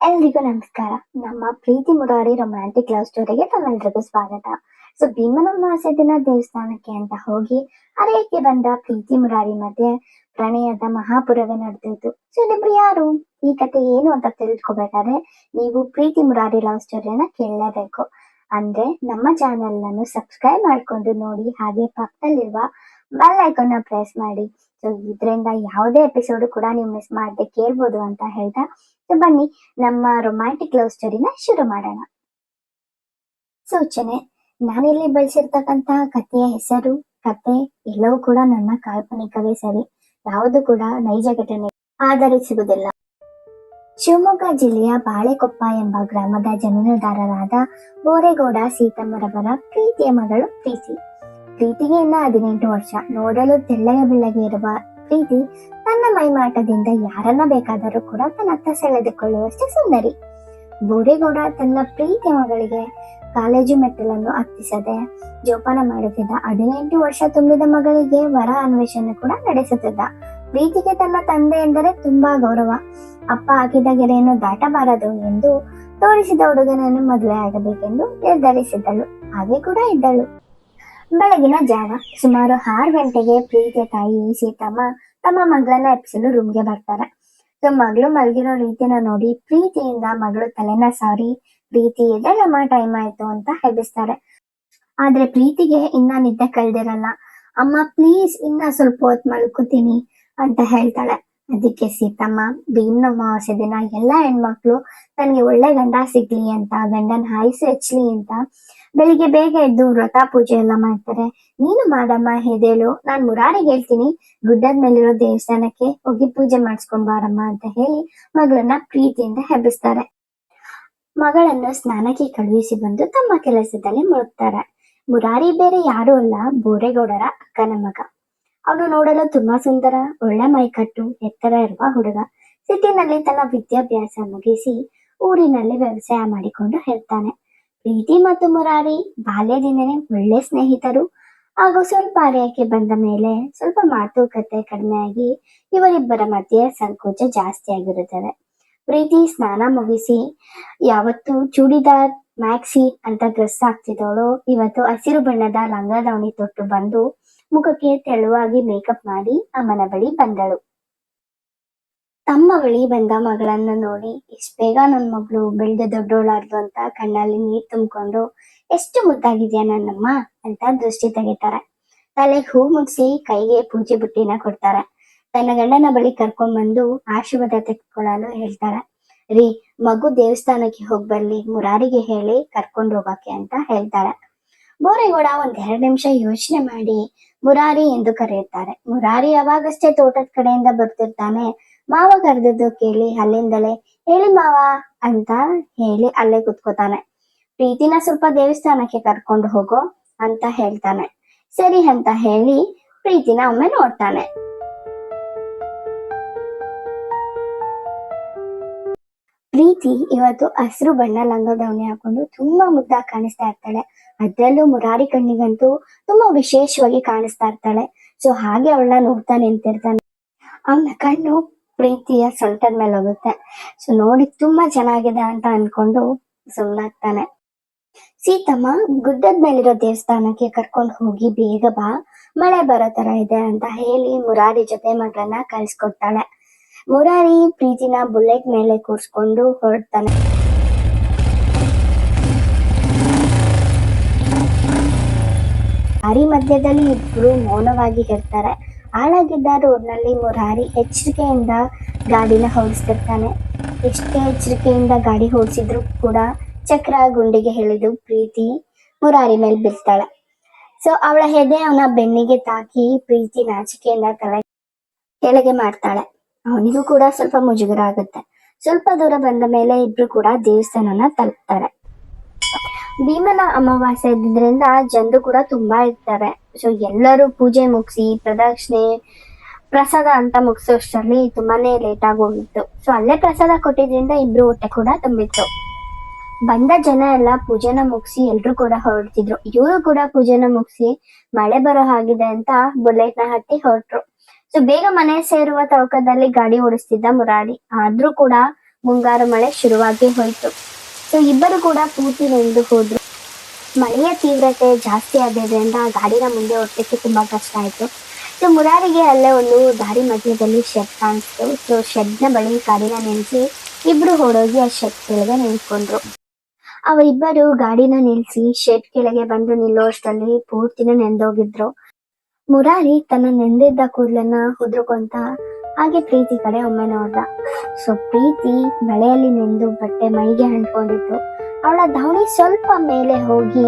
ಎಲ್ರಿಗೂ ನಮಸ್ಕಾರ. ನಮ್ಮ ಪ್ರೀತಿ ಮುರಾರಿ ರೊಮ್ಯಾಂಟಿಕ್ ಲವ್ ಸ್ಟೋರಿಗೆ ತಮ್ಮೆಲ್ರಿಗೂ ಸ್ವಾಗತ. ಸೊ, ಭೀಮನ ಮಾಸೆ ದಿನ ದೇವಸ್ಥಾನಕ್ಕೆ ಅಂತ ಹೋಗಿ, ಅರೆಯಕ್ಕೆ ಬಂದ ಪ್ರೀತಿ ಮುರಾರಿ ಮಧ್ಯೆ ಪ್ರಣಯದ ಮಹಾಪುರವೇ ನಡೆದಿತ್ತು ಸೊ, ಇಲ್ಲಿಬ್ರು ಯಾರು? ಈ ಕತೆ ಏನು ಅಂತ ತಿಳ್ಕೊಬೇಕಾದ್ರೆ, ನೀವು ಪ್ರೀತಿ ಮುರಾರಿ ಲವ್ ಸ್ಟೋರಿಯನ್ನ ಕೇಳಲೇಬೇಕು. ಅಂದ್ರೆ, ನಮ್ಮ ಚಾನೆಲ್ ಅನ್ನು ಸಬ್ಸ್ಕ್ರೈಬ್ ಮಾಡ್ಕೊಂಡು ನೋಡಿ, ಹಾಗೆ ಪಕ್ಕದಲ್ಲಿರುವ ಬೆಲ್ ಐಕಾನ್ ಪ್ರೆಸ್ ಮಾಡಿ. ಸೊ ಇದರಿಂದ ಯಾವುದೇ ಎಪಿಸೋಡ್ ಕೂಡ ನೀವು ಮಿಸ್ ಮಾಡದೆ ಕೇಳ್ಬೋದು ಅಂತ ಹೇಳ್ತಾ ಸೊ ಬನ್ನಿ, ನಮ್ಮ ರೊಮ್ಯಾಂಟಿಕ್ ಲವ್ ಸ್ಟೋರಿನ ಶುರು ಮಾಡೋಣ. ಸೂಚನೆ, ನಾನಿಲ್ಲಿ ಬಳಸಿರ್ತಕ್ಕಂತಹ ಕಥೆಯ ಹೆಸರು, ಕತೆ, ಎಲ್ಲವೂ ಕೂಡ ನನ್ನ ಕಾಲ್ಪನಿಕವೇ ಸರಿ. ಯಾವುದು ಕೂಡ ನೈಜ ಘಟನೆ. ಆಧರಿಸುವುದಿಲ್ಲ ಶಿವಮೊಗ್ಗ ಜಿಲ್ಲೆಯ ಬಾಳೆಕೊಪ್ಪ ಎಂಬ ಗ್ರಾಮದ ಜಮೀನುದಾರರಾದ ಬೋರೇಗೌಡ ಸೀತಮ್ಮರವರ ಪ್ರೀತಿಯ ಮಗಳು ಪ್ರೀತಿ. ಪ್ರೀತಿಗೆ ಇನ್ನ ಹದಿನೆಂಟು ವರ್ಷ ನೋಡಲು ತೆಳ್ಳಗೆ ಬೆಳ್ಳಗೆ ಇರುವ ಪ್ರೀತಿ ತನ್ನ ಮೈಮಾಟದಿಂದ ಯಾರನ್ನ ಬೇಕಾದರೂ ಕೂಡ ತನ್ನತ್ತ ಸೆಳೆದುಕೊಳ್ಳುವಷ್ಟು ಸುಂದರಿ. ಬೋರೇಗೌಡ ತನ್ನ ಪ್ರೀತಿ ಮಗಳಿಗೆ ಕಾಲೇಜು ಮೆಟ್ಟಲನ್ನು ಹತ್ತಿಸದೆ ಜೋಪಾನ ಮಾಡುತ್ತಿದ್ದ ಹದಿನೆಂಟು ವರ್ಷ ತುಂಬಿದ ಮಗಳಿಗೆ ವರ ಅನ್ವೇಷಣೆ ಕೂಡ ನಡೆಸುತ್ತಿದ್ದ. ಪ್ರೀತಿಗೆ ತನ್ನ ತಂದೆ ಎಂದರೆ ತುಂಬಾ ಗೌರವ. ಅಪ್ಪ ಹಾಕಿದ ಗೆರೆಯನ್ನು ದಾಟಬಾರದು ಎಂದು ತೋರಿಸಿದ ಹುಡುಗನನ್ನು ಮದುವೆ ಆಗಬೇಕೆಂದು ನಿರ್ಧರಿಸಿದ್ದಳು. ಹಾಗೆ ಕೂಡ ಇದ್ದಳು. ಬೆಳಗಿನ ಜಾವ ಸುಮಾರು ಆರು ಗಂಟೆಗೆ ಪ್ರೀತಿಯ ತಾಯಿ ಸೀತಮ್ಮ ತಮ್ಮ ಮಗಳನ್ನ ಎಪ್ಸಲು ರೂಮ್ಗೆ ಬರ್ತಾರೆ. ಸೊ ಮಗಳು ಮಲಗಿರೋ ರೀತಿನ ನೋಡಿ ಪ್ರೀತಿಯಿಂದ ಮಗಳು ತಲೆನ ಸಾರಿ, ಪ್ರೀತಿ ಎದ್ದೇಳಮ್ಮ ಟೈಮ್ ಆಯ್ತು ಅಂತ ಹೆಬ್ಬಿಸ್ತಾರೆ ಆದ್ರೆ ಪ್ರೀತಿಗೆ ಇನ್ನ ನಿದ್ದೆ ಕಳ್ದಿರಲ್ಲ. ಅಮ್ಮ ಪ್ಲೀಸ್ ಇನ್ನ ಸ್ವಲ್ಪ ಹೊತ್ತು ಮಲ್ಕೋತೀನಿ ಅಂತ ಹೇಳ್ತಾಳೆ. ಅದಕ್ಕೆ ಸೀತಮ್ಮ ಭೀಮ್ನ ಅಮಾವಾಸ್ಯೆ ದಿನ ಎಲ್ಲಾ ಹೆಣ್ಮಕ್ಳು ನನಗೆ ಒಳ್ಳೆ ಗಂಡ ಸಿಗ್ಲಿ ಅಂತ, ಗಂಡನ ಹಾಯಿಸಿ ಹಚ್ಲಿ ಅಂತ ಬೆಳಿಗ್ಗೆ ಬೇಗ ಎದ್ದು ವ್ರತ ಪೂಜೆ ಎಲ್ಲ ಮಾಡ್ತಾರೆ. ನೀನು ಮಾಡಮ್ಮ ಹೆದೇಳು ನಾನ್ ಮುರಾರಿಗೆ ಹೇಳ್ತೀನಿ ಗುಡ್ಡದ ಮೇಲಿರೋ ದೇವಸ್ಥಾನಕ್ಕೆ ಹೋಗಿ ಪೂಜೆ ಮಾಡಿಸ್ಕೊಂಡ್ ಬಾರಮ್ಮ ಅಂತ ಹೇಳಿ ಮಗಳನ್ನ ಪ್ರೀತಿಯಿಂದ ಹೆಬ್ಬಿಸ್ತಾರೆ. ಮಗಳನ್ನು ಸ್ನಾನಕ್ಕೆ ಕಳುಹಿಸಿ ಬಂದು ತಮ್ಮ ಕೆಲಸದಲ್ಲಿ ಮುಳುಗ್ತಾರೆ. ಮುರಾರಿ ಬೇರೆ ಯಾರು ಅಲ್ಲ, ಬೋರೇಗೌಡರ ಅಕ್ಕನ ಮಗ. ಅವನು ನೋಡಲು ತುಂಬಾ ಸುಂದರ, ಒಳ್ಳೆ ಮೈಕಟ್ಟು, ಎತ್ತರ ಇರುವ ಹುಡುಗ. ಸಿಟಿನಲ್ಲಿ ತನ್ನ ವಿದ್ಯಾಭ್ಯಾಸ ಮುಗಿಸಿ ಊರಿನಲ್ಲಿ ವ್ಯವಸಾಯ ಮಾಡಿಕೊಂಡು ಇರ್ತಾನೆ ಪ್ರೀತಿ ಮತ್ತು ಮುರಾರಿ ಬಾಲ್ಯದಿಂದನೇ ಒಳ್ಳೆ ಸ್ನೇಹಿತರು ಹಾಗೂ ಸ್ವಲ್ಪ ಹರೆಯಕ್ಕೆ ಬಂದ ಮೇಲೆ ಸ್ವಲ್ಪ ಮಾತುಕತೆ ಕಡಿಮೆಯಾಗಿ ಇವರಿಬ್ಬರ ಮಧ್ಯೆ ಸಂಕೋಚ ಜಾಸ್ತಿ ಆಗಿರುತ್ತದೆ. ಪ್ರೀತಿ, ಸ್ನಾನ ಮುಗಿಸಿ ಯಾವತ್ತು ಚೂಡಿದಾರ್, ಮ್ಯಾಕ್ಸಿ ಅಂತ ಡ್ರೆಸ್ ಹಾಕ್ತಿದ್ದವಳು ಇವತ್ತು ಹಸಿರು ಬಣ್ಣದ ಲಂಗ ದಾವಣಿ ತೊಟ್ಟು ಬಂದು ಮುಖಕ್ಕೆ ತೆಳುವಾಗಿ ಮೇಕಪ್ ಮಾಡಿ ಅಮ್ಮನ ಬಳಿ ಬಂದಳು. ತಮ್ಮ ಬಳಿ ಬಂದ ಮಗಳನ್ನ ನೋಡಿ ಇಷ್ಟ ಬೇಗ ನನ್ನ ಮಗಳು ಬೆಳೆದು ದೊಡ್ಡೋಳಾರ್ದು ಅಂತ ಕಣ್ಣಲ್ಲಿ ನೀರ್ ತುಂಬಿಕೊಂಡು, ಎಷ್ಟು ಮುದ್ದಾಗಿದ್ಯಾ ನನ್ನಮ್ಮ? ಅಂತ ದೃಷ್ಟಿ ತೆಗಿತಾರೆ. ತಲೆಗೆ ಹೂ ಮುಗಿಸಿ ಕೈಗೆ ಪೂಜೆ ಬುಟ್ಟಿನ ಕೊಡ್ತಾರೆ. ತನ್ನ ಗಂಡನ ಬಳಿ ಕರ್ಕೊಂಡ್ ಬಂದು ಆಶೀರ್ವಾದ ತೆಗೆದುಕೊಳ್ಳಲು ಹೇಳ್ತಾರೆ. ರೀ, ಮಗು ದೇವಸ್ಥಾನಕ್ಕೆ ಹೋಗ್ಬರ್ಲಿ ಮುರಾರಿಗೆ ಹೇಳಿ ಕರ್ಕೊಂಡು ಹೋಗಕ್ಕೆ ಅಂತ ಹೇಳ್ತಾಳೆ. ಬೋರೇಗೌಡ ಒಂದ್ ಎರಡ್ ನಿಮಿಷ ಯೋಚನೆ ಮಾಡಿ ಮುರಾರಿ ಎಂದು ಕರೆಯುತ್ತಾರೆ. ಮುರಾರಿ ಅವಾಗಷ್ಟೇ ತೋಟದ ಕಡೆಯಿಂದ ಬರ್ತಿರ್ತಾನೆ ಮಾವ ಕರೆದಿದ್ದು ಕೇಳಿ, ಅಲ್ಲಿಂದಲೇ ಹೇಳಿ ಮಾವ ಅಂತ ಹೇಳಿ ಅಲ್ಲೇ ಕುತ್ಕೋತಾನೆ. ಪ್ರೀತಿನ ಸ್ವಲ್ಪ ದೇವಸ್ಥಾನಕ್ಕೆ ಕರ್ಕೊಂಡು ಹೋಗೋ ಅಂತ ಹೇಳ್ತಾನೆ. ಸರಿ ಅಂತ ಹೇಳಿ ಪ್ರೀತಿನ ಒಮ್ಮೆ ನೋಡ್ತಾನೆ. ಪ್ರೀತಿ ಇವತ್ತು ಹಸಿರು ಬಣ್ಣ ಲಂಗ ದಾವಣಿ ಹಾಕೊಂಡು ತುಂಬಾ ಮುದ್ದಾಗಿ ಕಾಣಿಸ್ತಾ ಇರ್ತಾಳೆ. ಅದ್ರಲ್ಲೂ ಮುರಾರಿ ಕಣ್ಣಿಗಂತೂ ತುಂಬಾ ವಿಶೇಷವಾಗಿ ಕಾಣಿಸ್ತಾ ಇರ್ತಾಳೆ. ಸೊ ಹಾಗೆ ಅವಳನ್ನ ನೋಡ್ತಾ ನಿಂತಿರ್ತಾನೆ. ಅವನ ಕಣ್ಣು ಪ್ರೀತಿಯ ಸೊಂಟದ ಮೇಲೆ ಹೋಗುತ್ತೆ. ಸೊ ನೋಡಿ ತುಂಬಾ ಚೆನ್ನಾಗಿದೆ ಅಂತ ಅನ್ಕೊಂಡು ಸುಮ್ಮನಾಗ್ತಾನೆ ಸೀತಮ್ಮ ಗುಡ್ಡದ ಮೇಲಿರೋ ದೇವಸ್ಥಾನಕ್ಕೆ ಕರ್ಕೊಂಡು ಹೋಗಿ ಬೇಗ ಬಾ, ಮಳೆ ಬರೋ ತರ ಇದೆ ಅಂತ ಹೇಳಿ ಮುರಾರಿ ಜೊತೆ ಮಗಳನ್ನ ಕಳ್ಸಿಕೊಡ್ತಾಳೆ. ಮುರಾರಿ ಪ್ರೀತಿನ ಬುಲೆಟ್ ಮೇಲೆ ಕೂರ್ಸ್ಕೊಂಡು ಹೊರಡ್ತಾನೆ. ದಾರಿ ಮಧ್ಯದಲ್ಲಿ ಇಬ್ರು ಮೌನವಾಗಿ ಇರ್ತಾರೆ. ಹಾಳಾಗಿದ್ದ ರೋಡ್ನಲ್ಲಿ ಮುರಾರಿ ಎಚ್ಚರಿಕೆಯಿಂದ ಗಾಡಿನ ಓಡಿಸ್ತಿರ್ತಾನೆ ಎಷ್ಟೇ ಎಚ್ಚರಿಕೆಯಿಂದ ಗಾಡಿ ಓಡಿಸಿದ್ರು ಕೂಡ ಚಕ್ರ ಗುಂಡಿಗೆ ಹೇಳಿದು ಪ್ರೀತಿ ಮುರಾರಿ ಮೇಲೆ ಬೀಳ್ತಾಳೆ. ಸೊ ಅವಳ ಹೆದೆ ಅವನ ಬೆನ್ನಿಗೆ ತಾಕಿ ಪ್ರೀತಿ ನಾಚಿಕೆಯಿಂದ ತಲೆ ಕೆಳಗೆ ಮಾಡ್ತಾಳೆ. ಅವನಿಗೂ ಕೂಡ ಸ್ವಲ್ಪ ಮುಜುಗರ ಆಗುತ್ತೆ. ಸ್ವಲ್ಪ ದೂರ ಬಂದ ಮೇಲೆ ಇಬ್ರು ಕೂಡ ದೇವಸ್ಥಾನನ ತಲುಪ್ತಾರೆ. ಭೀಮನ ಅಮಾವಾಸ್ಯೆ ಇದ್ದಿದ್ರಿಂದ ಜನರು ಕೂಡ ತುಂಬಾ ಇರ್ತಾರೆ. ಸೊ ಎಲ್ಲರೂ ಪೂಜೆ ಮುಗಿಸಿ, ಪ್ರದಕ್ಷಿಣೆ, ಪ್ರಸಾದ ಅಂತ ಮುಗಿಸೋಷ್ಟರಲ್ಲಿ ತುಂಬಾನೇ ಲೇಟ್ ಆಗೋಗಿತ್ತು ಸೊ ಅಲ್ಲೇ ಪ್ರಸಾದ ಕೊಟ್ಟಿದ್ರಿಂದ ಇಬ್ರು ಹೊಟ್ಟೆ ಕೂಡ ತುಂಬಿತ್ತು. ಬಂದ ಜನ ಎಲ್ಲ ಪೂಜೆನ ಮುಗಿಸಿ ಎಲ್ರು ಕೂಡ ಹೊರಡ್ತಿದ್ರು. ಇವರು ಕೂಡ ಪೂಜೆನ ಮುಗಿಸಿ ಮಳೆ ಬರೋ ಹಾಗಿದೆ ಅಂತ ಬುಲೆಟ್ನ ಹತ್ತಿ ಹೊರಟ್ರು. ಸೊ ಬೇಗ ಮನೆ ಸೇರುವ ತವಕದಲ್ಲಿ ಗಾಡಿ ಓಡಿಸ್ತಿದ್ದ ಮುರಾರಿ. ಆದ್ರೂ ಕೂಡ ಮುಂಗಾರು ಮಳೆ ಶುರುವಾಗಿ ಹೋಯಿತು. ಸೊ ಇಬ್ಬರು ಕೂಡ ಪೂರ್ತಿ ನೆಂದು ಹೋದ್ರು. ಮಳೆಯ ತೀವ್ರತೆ ಜಾಸ್ತಿ ಆದ್ರಿಂದ ಗಾಡಿನ ಮುಂದೆ ಹೋಗ್ಲಿಕ್ಕೆ ತುಂಬಾ ಕಷ್ಟ ಆಯ್ತು. ಸೊ ಮುರಾರಿಗೆ ಅಲ್ಲೇ ಒಂದು ದಾರಿ ಮಧ್ಯದಲ್ಲಿ ಶೆಡ್ ಕಾಣಿಸ್ತು. ಸೊ ಶೆಡ್ನ ಬಳಿ ಗಾಡಿನ ನಿಲ್ಲಿಸಿ ಇಬ್ರು ಹೊಡೋಗಿ ಆ ಶೆಡ್ ಕೆಳಗೆ ನಿಂತ್ಕೊಂಡ್ರು. ಅವರಿಬ್ಬರು ಗಾಡಿನ ನಿಲ್ಲಿಸಿ ಶೆಡ್ ಕೆಳಗೆ ಬಂದು ನಿಲ್ಲುವಷ್ಟಲ್ಲಿ ಪೂರ್ತಿನ ನೆಂದೋಗಿದ್ರು ಮುರಾರಿ ತನ್ನ ನೆಂದಿದ್ದ ಕೂದಲನ್ನ ಉದ್ರುಕೊಂತ ಹಾಗೆ ಪ್ರೀತಿ ಕಡೆ ಒಮ್ಮೆ ನೋಡ್ದ. ಸೊ ಪ್ರೀತಿ ಮಳೆಯಲ್ಲಿ ನೆಂದು ಬಟ್ಟೆ ಮೈಗೆ ಅಂಟ್ಕೊಂಡಿತ್ತು. ಅವಳ ದಾವಣಿ ಸ್ವಲ್ಪ ಮೇಲೆ ಹೋಗಿ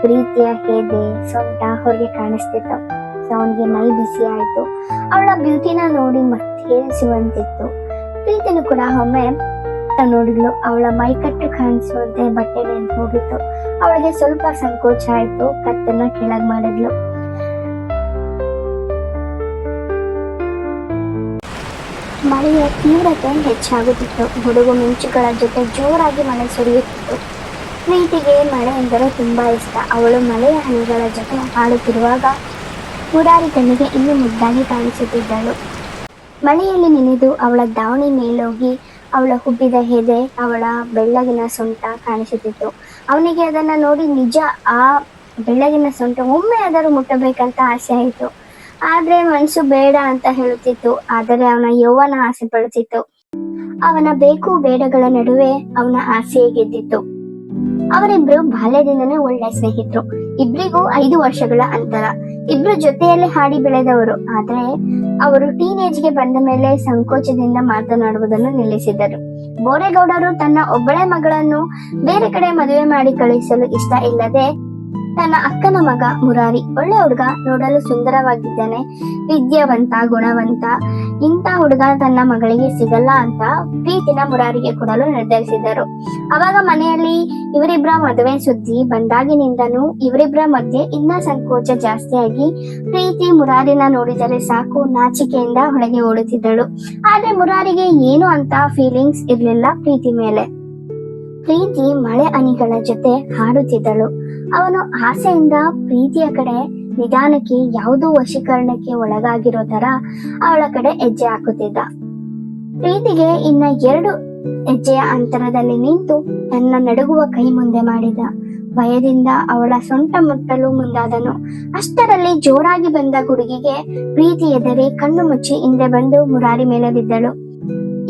ಪ್ರೀತಿಯ ಹೇದೆ ಸೊಂಟ ಹೊರಗೆ ಕಾಣಿಸ್ತಿತ್ತು. ಸೊ ಅವನಿಗೆ ಮೈ ಬಿಸಿ ಆಯ್ತು. ಅವಳ ಬ್ಯೂಟಿನ ನೋಡಿ ಮತ್ತೇರಿಸುವಂತಿತ್ತು ಪ್ರೀತಿನೂ ಕೂಡ ಒಮ್ಮೆ ನೋಡಿದ್ಲು. ಅವಳ ಮೈಕಟ್ಟು ಕಾಣಿಸುವಂತೆ ಬಟ್ಟೆ ಹೋಗಿತ್ತು ಅವಳಿಗೆ ಸ್ವಲ್ಪ ಸಂಕೋಚ ಆಯ್ತು. ಕತ್ತನ್ನ ಕೆಳಗ್ ಮಾಡಿದ್ಲು. ಮಳೆಯ ತೀವ್ರತೆ ಹೆಚ್ಚಾಗುತ್ತಿತ್ತು. ಗುಡುಗು ಮಿಂಚುಗಳ ಜೊತೆ ಜೋರಾಗಿ ಮಳೆ ಸುರಿಯುತ್ತಿತ್ತು. ಪ್ರೀತಿಗೆ ಮಳೆ ಎಂದರೆ ತುಂಬ ಇಷ್ಟ. ಅವಳು ಮಳೆಯ ಹನಿಗಳ ಜೊತೆ ಆಡುತ್ತಿರುವಾಗ ಮುರಾರಿ ಕಣ್ಣಿಗೆ ಇನ್ನೂ ಮುದ್ದಾಗಿ ಕಾಣಿಸುತ್ತಿದ್ದಳು. ಮಳೆಯಲ್ಲಿ ನೆನೆದು ಅವಳ ದಾವಣಿ ಮೇಲೋಗಿ ಅವಳ ಹುಬ್ಬಿದ ಹೆದೆ ಅವಳ ಬೆಳ್ಳಗಿನ ಸೊಂಟ ಕಾಣಿಸುತ್ತಿತ್ತು. ಅವನಿಗೆ ಅದನ್ನು ನೋಡಿ ನಿಜ, ಆ ಬೆಳ್ಳಗಿನ ಸೊಂಟ ಒಮ್ಮೆ ಆದರೂ ಮುಟ್ಟಬೇಕಂತ ಆಸೆ ಆಯಿತು. ಆದ್ರೆ ಮನಸ್ಸು ಬೇಡ ಅಂತ ಹೇಳುತ್ತಿತ್ತು. ಆದರೆ ಅವನ ಯೌವನ ಆಸೆ ಪಡುತ್ತಿತ್ತು. ಅವನ ಬೇಕು ಬೇಡಗಳ ನಡುವೆ ಅವನ ಆಸೆಯೇ ಗೆದ್ದಿತ್ತು. ಅವರಿಬ್ರು ಬಾಲ್ಯದಿಂದನೇ ಒಳ್ಳೆ ಸ್ನೇಹಿತರು. ಇಬ್ರಿಗೂ ಐದು ವರ್ಷಗಳ ಅಂತರ. ಇಬ್ರು ಜೊತೆಯಲ್ಲಿ ಹಾಡಿ ಬೆಳೆದವರು. ಆದ್ರೆ ಅವರು ಟೀನೇಜ್ಗೆ ಬಂದ ಮೇಲೆ ಸಂಕೋಚದಿಂದ ಮಾತನಾಡುವುದನ್ನು ನಿಲ್ಲಿಸಿದರು ಬೋರೇಗೌಡರು ತನ್ನ ಒಬ್ಬಳೆ ಮಗಳನ್ನು ಬೇರೆ ಕಡೆ ಮದುವೆ ಮಾಡಿ ಕಳುಹಿಸಲು ಇಷ್ಟ ಇಲ್ಲದೆ ತನ್ನ ಅಕ್ಕನ ಮಗ ಮುರಾರಿ ಒಳ್ಳೆ ಹುಡುಗ ನೋಡಲು ಸುಂದರವಾಗಿದ್ದಾನೆ, ವಿದ್ಯಾವಂತ, ಗುಣವಂತ. ಇಂಥ ಹುಡುಗ ತನ್ನ ಮಗಳಿಗೆ ಸಿಗಲ್ಲ ಅಂತ ಪ್ರೀತಿನ ಮುರಾರಿಗೆ ಕೊಡಲು ನಿರ್ಧರಿಸಿದರು ಅವಾಗ ಮನೆಯಲ್ಲಿ ಇವರಿಬ್ಬರ ಮದುವೆ ಸುದ್ದಿ ಬಂದಾಗಿನಿಂದನು ಇವರಿಬ್ಬರ ಮಧ್ಯೆ ಇನ್ನ ಸಂಕೋಚ ಜಾಸ್ತಿಯಾಗಿ ಪ್ರೀತಿ ಮುರಾರಿನ ನೋಡಿದರೆ ಸಾಕು ನಾಚಿಕೆಯಿಂದ ಹೊಳಗೆ ಓಡುತ್ತಿದ್ದಳು. ಆದ್ರೆ ಮುರಾರಿಗೆ ಏನು ಅಂತ ಫೀಲಿಂಗ್ಸ್ ಇರ್ಲಿಲ್ಲ ಪ್ರೀತಿ ಮೇಲೆ. ಪ್ರೀತಿ ಮಳೆ ಅನಿಗಳ ಜೊತೆ ಹಾಡುತ್ತಿದ್ದಳು. ಅವನು ಆಸೆಯಿಂದ ಪ್ರೀತಿಯ ಕಡೆ, ನಿಧಾನಕ್ಕೆ ಯಾವುದೋ ವಶೀಕರಣಕ್ಕೆ ಒಳಗಾಗಿರೋ ತರ ಅವಳ ಕಡೆ ಹೆಜ್ಜೆ ಹಾಕುತ್ತಿದ್ದ. ಪ್ರೀತಿಗೆ ಇನ್ನ ಎರಡು ಹೆಜ್ಜೆಯ ಅಂತರದಲ್ಲಿ ನಿಂತು ತನ್ನ ನಡುಗುವ ಕೈ ಮುಂದೆ ಮಾಡಿದ. ಭಯದಿಂದ ಅವಳ ಸೊಂಟ ಮುಟ್ಟಲು ಮುಂದಾದನು. ಅಷ್ಟರಲ್ಲಿ ಜೋರಾಗಿ ಬಂದ ಹುಡುಗಿಗೆ ಪ್ರೀತಿ ಎದರಿ ಕಣ್ಣು ಮುಚ್ಚಿ ಹಿಂದೆ ಬಂದು ಮುರಾರಿ ಮೇಲೆ ಬಿದ್ದಳು.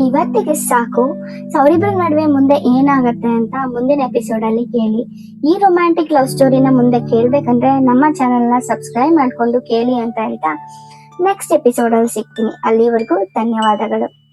ಇವತ್ತಿಗೆ ಸಾಕು. ಸೌರಿಬ್ರ ನಡುವೆ ಮುಂದೆ ಏನಾಗತ್ತೆ ಅಂತ ಮುಂದಿನ ಎಪಿಸೋಡ್ ಅಲ್ಲಿ ಕೇಳಿ. ಈ ರೊಮ್ಯಾಂಟಿಕ್ ಲವ್ ಸ್ಟೋರಿನ ಮುಂದೆ ಕೇಳ್ಬೇಕಂದ್ರೆ ನಮ್ಮ ಚಾನೆಲ್ನ ಸಬ್ಸ್ಕ್ರೈಬ್ ಮಾಡ್ಕೊಂಡು ಕೇಳಿ ಅಂತ ಹೇಳ್ತಾ ನೆಕ್ಸ್ಟ್ ಎಪಿಸೋಡ್ ಅಲ್ಲಿ ಸಿಗ್ತೀನಿ. ಅಲ್ಲಿವರೆಗೂ ಧನ್ಯವಾದಗಳು.